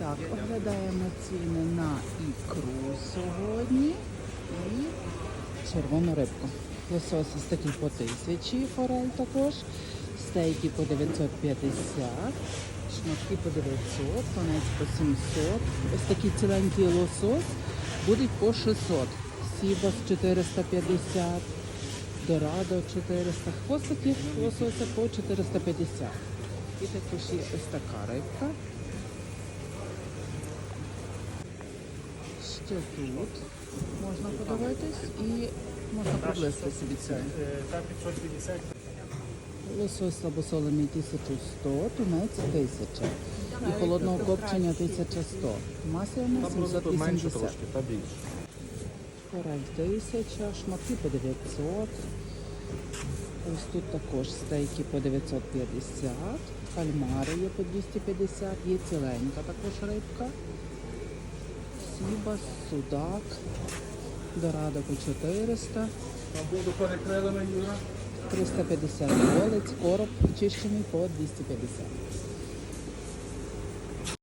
Так, оглядаємо ціни на ікру сьогодні і червону рибку. Лосось ось такий по тисячі, форель також, стейки по 950, шматки по 900, тонець по 700. Ось такий ціленький лосось будуть по 600. Сібас 450, Дорадо 400, хвостиків лосося по 450. І також є ось така рибка. Ще тут можна подивитись і можна приблизити собі ціни. Лосось слабосолений 1100, тунець 1000. І холодного копчення 1100. Маса на Там 780. трошки. Форель 1000, шматки по 900. Ось тут також стейки по 950, кальмари є по 250, є ціленька також рибка. Сібас, судак, дорадо по 400, А буду перекрилими, Юра? 350 голець, короб чищений по 250.